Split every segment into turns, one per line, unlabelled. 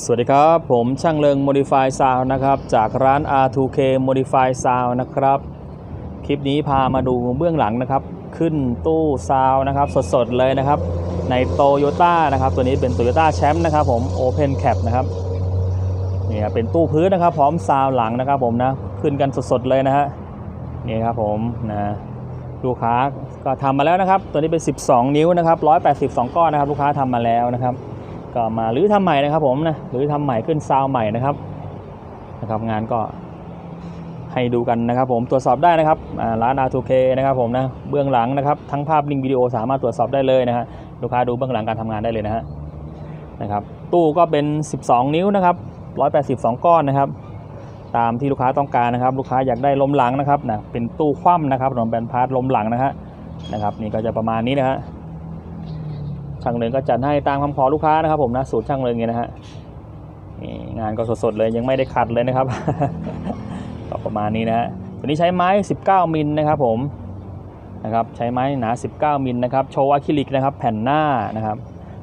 สวัสดีครับ ผมช่างเริง Modify Sound นะครับ จากร้าน R2K Modify Sound นะครับ คลิปนี้พามาดูเบื้องหลังนะครับ ขึ้นตู้ซาวนะครับ สดๆ เลยนะครับ ใน Toyota นะครับ ตัวนี้เป็น Toyota Champ นะครับผม Open Cap นะครับนี่ครับเป็นตู้พื้นนะครับ พร้อมซาวหลังนะครับผมนะ ขึ้นกันสดๆ เลยนะฮะนี่ครับผมนะลูกค้าก็ทำมาแล้วนะครับ ตัวนี้เป็น 12 นิ้วนะครับ182 ก้อนนะครับ ลูกค้าทำมาแล้วนะครับ ก็มาหรือทำใหม่นะครับผมนะหรือทำใหม่ขึ้นซาวใหม่นะครับนะครับ งานก็ให้ดูกันนะครับ ผมตรวจสอบได้นะครับร้าน R2K นะครับผมนะเบื้องหลังนะครับทั้งภาพลิงวิดีโอสามารถตรวจสอบได้เลยนะฮะลูกค้าดูเบื้องหลังการทำงานได้เลยนะฮะนะครับตู้ก็เป็น 12 นิ้วนะครับ 182 ก้อนนะครับ ตามที่ลูกค้าต้องการนะครับ ลูกค้าอยากได้ลมหลังนะครับนะเป็นตู้คว่ำนะครับรวมเป็นพาร์ทลมหลังนะฮะนะครับ นี่ก็จะประมาณนี้นะฮะ ช่างเริงก็จัดให้ตามคำขอลูกค้านะครับ ผมนะสูตรช่างเริงเนี่ยนะฮะงานก็สดๆเลยยังไม่ได้ขัดเลยนะครับ ก็ประมาณนี้นะฮะตัวนี้ใช้ไม้ 19 มิลนะครับผมนะครับใช้ไม้หนา 19 มิลนะครับโชว์อะคริลิกนะครับแผ่นหน้านะครับ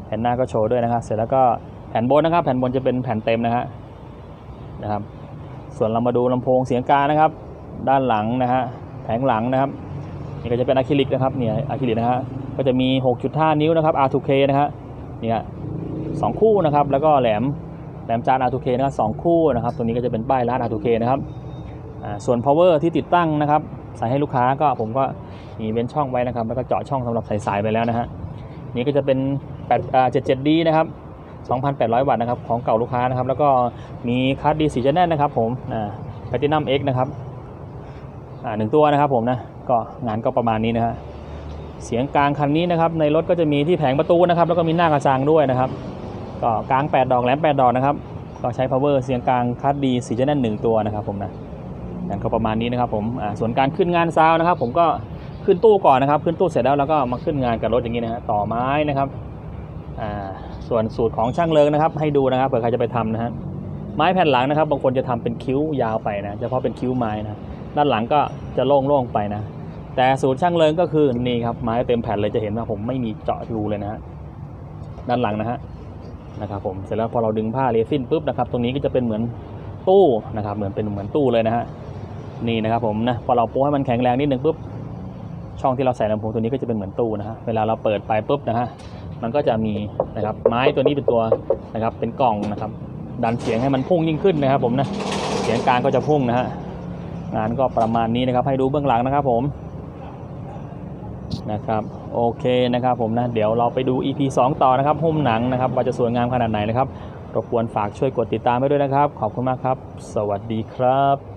แผ่นหน้าก็โชว์ด้วยนะครับ เสร็จแล้วก็แผ่นบนนะครับ แผ่นบนจะเป็นแผ่นเต็มนะฮะนะครับ ส่วนเรามาดูลำโพงเสียงกานะครับ ด้านหลังนะฮะแผงหลังนะครับนี่ก็จะเป็นอะคริลิกนะครับเนี่ยอะคริลิกนะฮะ ก็จะมี 6.5 นิ้วนะครับ R2K นะฮะเนี่ยสองคู่นะครับ แล้วก็แหลมแหลมจาน R2K นะครับสองคู่นะครับ ตัวนี้ก็จะเป็นป้ายร้าน R2K นะครับส่วน power ที่ติดตั้งนะครับใส่ให้ลูกค้าก็ผมก็มีเว้นช่องไว้นะครับ แล้วก็เจาะช่องสำหรับใส่สายไปแล้วนะฮะนี่ก็จะเป็น8อ่า 77D นะครับ 2,800 วัตต์นะครับของเก่าลูกค้านะครับ แล้วก็มีคัสดีสีจะแน่นนะครับ ผมอ่า Platinum X นะครับอ่าหนึ่งตัวนะครับผมนะก็งานก็ประมาณนี้นะฮะ เสียงกลางคันนี้นะครับในรถก็จะมีที่แผงประตูนะครับ แล้วก็มีหน้ากระจังด้วยนะครับ ก็กลาง 8 ดอกแหลม 8 ดอกนะครับ ก็ใช้ power เสียงกลางคัดดีสีจะแน่นหนึ่งตัวนะครับผมนะนั่นก็ประมาณนี้นะครับผมส่วนการขึ้นงานซาวนะครับ ผมก็ขึ้นตู้ก่อนนะครับ ขึ้นตู้เสร็จแล้วแล้วก็มาขึ้นงานกับรถอย่างนี้นะฮะต่อไม้นะครับส่วนสูตรของช่างเลิงนะครับ ให้ดูนะครับเผื่อใครจะไปทำนะฮะไม้แผ่นหลังนะครับ บางคนจะทำเป็นคิ้วยาวไปนะเฉพาะเป็นคิ้วไม้นะด้านหลังก็จะโล่งๆไปนะ แต่สูตรช่างเลิงก็คือนี่ครับไม้เต็มแผ่นเลยจะเห็นว่าผมไม่มีเจาะรูเลยนะฮะด้านหลังนะฮะนะครับผมเสร็จแล้วพอเราดึงผ้าเรซินปุ๊บนะครับ ตรงนี้ก็จะเป็นเหมือนตู้นะครับ เหมือนเป็นเหมือนตู้เลยนะฮะนี่นะครับผมนะพอเราโป้ให้มันแข็งแรงนิดนึงปุ๊บช่องที่เราใส่ลำโพงตัวนี้ก็จะเป็นเหมือนตู้นะฮะเวลาเราเปิดไปปุ๊บนะฮะมันก็จะมีนะครับไม้ตัวนี้เป็นตัวนะครับเป็นกล่องนะครับดันเสียงให้มันพุ่งยิ่งขึ้นนะครับผมนะเสียงกลางก็จะพุ่งนะฮะงานก็ประมาณนี้นะครับให้ดูเบื้องหลังนะครับผม นะครับโอเคนะครับผมนะเดี๋ยวเราไปดู EP 2 ต่อนะครับหุ้มหนังนะครับว่าจะสวยงามขนาดไหนนะครับรบกวนฝากช่วยกดติดตามไว้ด้วยนะครับ ขอบคุณมากครับ สวัสดีครับ